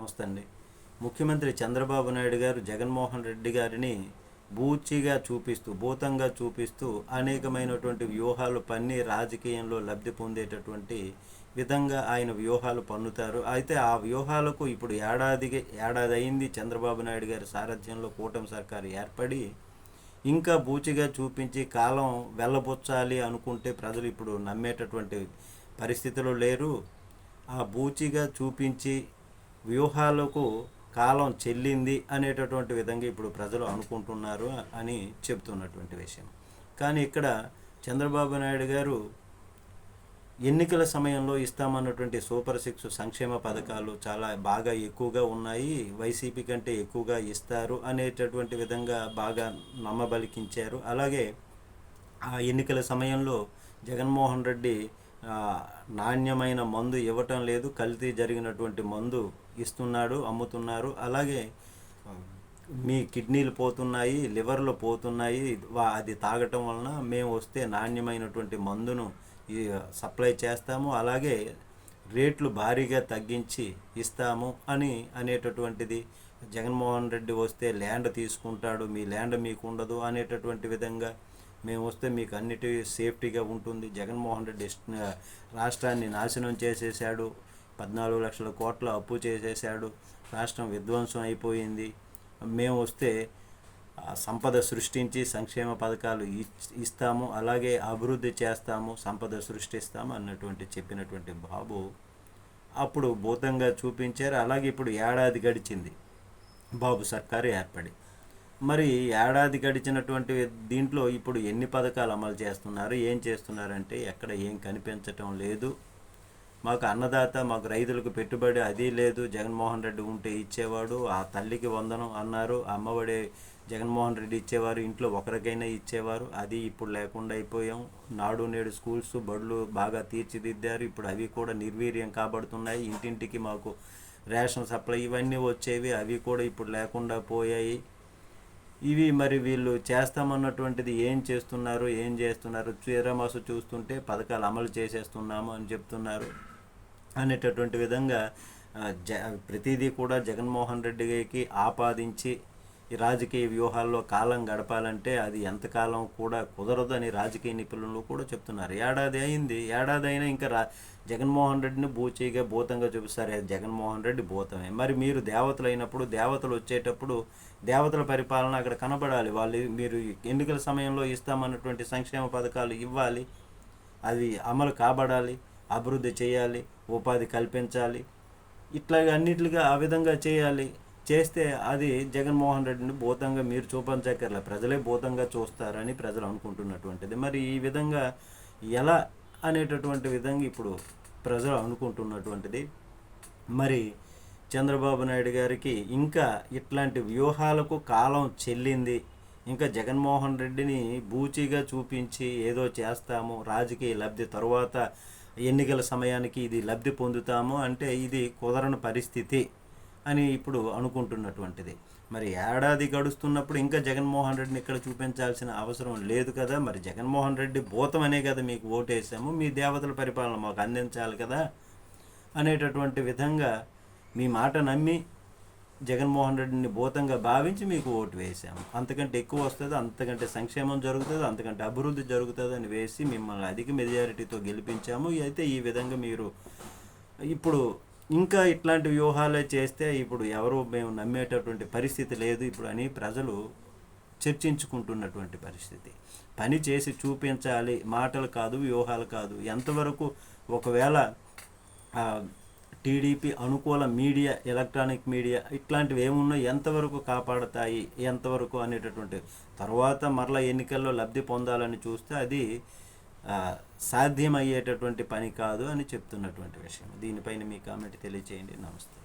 నమస్తే అండి ముఖ్యమంత్రి చంద్రబాబు నాయుడు గారు జగన్మోహన్ రెడ్డి గారిని బూచిగా చూపిస్తూ భూతంగా చూపిస్తూ అనేకమైనటువంటి వ్యూహాలు పన్ని రాజకీయంలో లబ్ధి పొందేటటువంటి విధంగా ఆయన వ్యూహాలు పన్నుతారు. అయితే ఆ వ్యూహాలకు ఇప్పుడు ఏడాదికి ఏడాది అయింది చంద్రబాబు నాయుడు గారి సారథ్యంలో కూటమి సర్కారు ఏర్పడి ఇంకా బూచిగా చూపించి కాలం వెళ్ళబుచ్చాలి అనుకుంటే ప్రజలు ఇప్పుడు నమ్మేటటువంటి పరిస్థితిలో లేరు. ఆ బూచిగా చూపించి వ్యూహాలకు కాలం చెల్లింది అనేటటువంటి విధంగా ఇప్పుడు ప్రజలు అనుకుంటున్నారు అని చెప్తున్నటువంటి విషయం. కానీ ఇక్కడ చంద్రబాబు నాయుడు గారు ఎన్నికల సమయంలో ఇస్తామన్నటువంటి సూపర్ సిక్స్ సంక్షేమ పథకాలు చాలా బాగా ఎక్కువగా ఉన్నాయి. వైసీపీ కంటే ఎక్కువగా ఇస్తారు అనేటటువంటి విధంగా బాగా నమ్మబలికించారు. అలాగే ఆ ఎన్నికల సమయంలో జగన్మోహన్ రెడ్డి నాణ్యమైన మందు ఇవ్వటం లేదు. కల్తీ జరిగినటువంటి మందు ఇస్తున్నాడు అమ్ముతున్నారు. అలాగే మీ కిడ్నీలు పోతున్నాయి లివర్లు పోతున్నాయి. వా- అది తాగటం వలన మేము వస్తే నాణ్యమైనటువంటి మందును ఈ సప్లై చేస్తాము. అలాగే రేట్లు భారీగా తగ్గించి ఇస్తాము అని అనేటటువంటిది. జగన్మోహన్ రెడ్డి వస్తే ల్యాండ్ తీసుకుంటాడు మీ ల్యాండ్ మీకు ఉండదు అనేటటువంటి విధంగా మేము వస్తే మీకు అన్నిటి సేఫ్టీగా ఉంటుంది. జగన్మోహన్ రెడ్డి రాష్ట్రాన్ని నాశనం చేసేసాడు పద్నాలుగు లక్షల కోట్ల అప్పు చేసేసాడు రాష్ట్రం విధ్వంసం అయిపోయింది. మేము వస్తే సంపద సృష్టించి సంక్షేమ పథకాలు ఇచ్- ఇస్తాము. అలాగే అభివృద్ధి చేస్తాము. సంపద సృష్టిస్తాము అన్నటువంటి చెప్పినటువంటి బాబు అప్పుడు భూతంగా చూపించారు. అలాగే ఇప్పుడు ఏడాది గడిచింది. బాబు సర్కారు ఏర్పడి మరి ఏడాది గడిచినటువంటి దీంట్లో ఇప్పుడు ఎన్ని పథకాలు అమలు చేస్తున్నారు ఏం చేస్తున్నారంటే ఎక్కడ ఏం కనిపించటం లేదు. మాకు అన్నదాత మాకు రైతులకు పెట్టుబడి అది లేదు. జగన్మోహన్ రెడ్డి ఉంటే ఇచ్చేవాడు ఆ తల్లికి వందనం అన్నారు. అమ్మఒడి జగన్మోహన్ రెడ్డి ఇచ్చేవారు ఇంట్లో ఒకరికైనా ఇచ్చేవారు. అది ఇప్పుడు లేకుండా అయిపోయాం. నాడు నేడు స్కూల్స్ బడులు బాగా తీర్చిదిద్దారు. ఇప్పుడు అవి కూడా నిర్వీర్యం కాబడుతున్నాయి. ఇంటింటికి మాకు రేషన్ సప్లై ఇవన్నీ వచ్చేవి. అవి కూడా ఇప్పుడు లేకుండా పోయాయి. ఇవి మరి వీళ్ళు చేస్తామన్నటువంటిది ఏం చేస్తున్నారు ఏం చేస్తున్నారు? చీరమాసు చూస్తుంటే పథకాలు అమలు చేసేస్తున్నాము అని చెప్తున్నారు. అనేటటువంటి విధంగా జ ప్రతిదీ కూడా జగన్మోహన్ రెడ్డికి ఆపాదించి ఈ రాజకీయ వ్యూహాల్లో కాలం గడపాలంటే అది ఎంతకాలం కూడా కుదరదు అని రాజకీయ నిపుణులు కూడా చెప్తున్నారు. ఏడాది అయింది. ఏడాది అయినా ఇంకా రా జగన్మోహన్ రెడ్డిని బూచీగా భూతంగా చూపిస్తారు. జగన్మోహన్ రెడ్డి భూతమే. మరి మీరు దేవతలు అయినప్పుడు దేవతలు వచ్చేటప్పుడు దేవతల పరిపాలన అక్కడ కనబడాలి. వాళ్ళు మీరు ఎన్నికల సమయంలో ఇస్తామన్నటువంటి సంక్షేమ పథకాలు ఇవ్వాలి. అవి అమలు కాబడాలి. అభివృద్ధి చేయాలి. ఉపాధి కల్పించాలి. ఇట్లా అన్నిటిగా ఆ విధంగా చేయాలి. చేస్తే అది జగన్మోహన్ రెడ్డిని భూతంగా మీరు చూపించక్కర్లే ప్రజలే భూతంగా చూస్తారని ప్రజలు అనుకుంటున్నటువంటిది. మరి ఈ విధంగా ఎలా అనేటటువంటి విధంగా ఇప్పుడు ప్రజలు అనుకుంటున్నటువంటిది? మరి చంద్రబాబు నాయుడు గారికి ఇంకా ఇట్లాంటి వ్యూహాలకు కాలం చెల్లింది. ఇంకా జగన్మోహన్ రెడ్డిని బూచిగా చూపించి ఏదో చేస్తాము రాజకీయ లబ్ధి తరువాత ఎన్నికల సమయానికి ఇది లబ్ధి పొందుతాము అంటే ఇది కుదరని పరిస్థితి. అని ఇప్పుడు అనుకుంటున్నటువంటిది. మరి ఏడాది గడుస్తున్నప్పుడు ఇంకా జగన్మోహన్ రెడ్డిని ఇక్కడ చూపించాల్సిన అవసరం లేదు కదా. మరి జగన్మోహన్ రెడ్డి భూతం అనే కదా మీకు ఓటేసాము. మీ దేవతల పరిపాలన మాకు అందించాలి కదా అనేటటువంటి విధంగా మీ మాట నమ్మి జగన్మోహన్ రెడ్డిని భూతంగా భావించి మీకు ఓటు వేసాము. అంతకంటే ఎక్కువ వస్తుంది అంతకంటే సంక్షేమం జరుగుతుంది అంతకంటే అభివృద్ధి జరుగుతుంది అని వేసి మిమ్మల్ని అధిక మెజారిటీతో గెలిపించాము. అయితే ఈ విధంగా మీరు ఇప్పుడు ఇంకా ఇట్లాంటి వ్యూహాలే చేస్తే ఇప్పుడు ఎవరు మేము నమ్మేటటువంటి పరిస్థితి లేదు. ఇప్పుడు అని ప్రజలు చర్చించుకుంటున్నటువంటి పరిస్థితి. పని చేసి చూపించాలి. మాటలు కాదు వ్యూహాలు కాదు. ఎంతవరకు ఒకవేళ టీడీపీ అనుకూల మీడియా ఎలక్ట్రానిక్ మీడియా ఇట్లాంటివి ఏమున్నా ఎంతవరకు కాపాడతాయి ఎంతవరకు అనేటటువంటి తర్వాత మరలా ఎన్నికల్లో లబ్ధి పొందాలని చూస్తే అది సాధ్యమయ్యేటటువంటి పని కాదు అని చెప్తున్నటువంటి విషయం. దీనిపైన మీ కామెంట్ తెలియచేయండి. నమస్తే.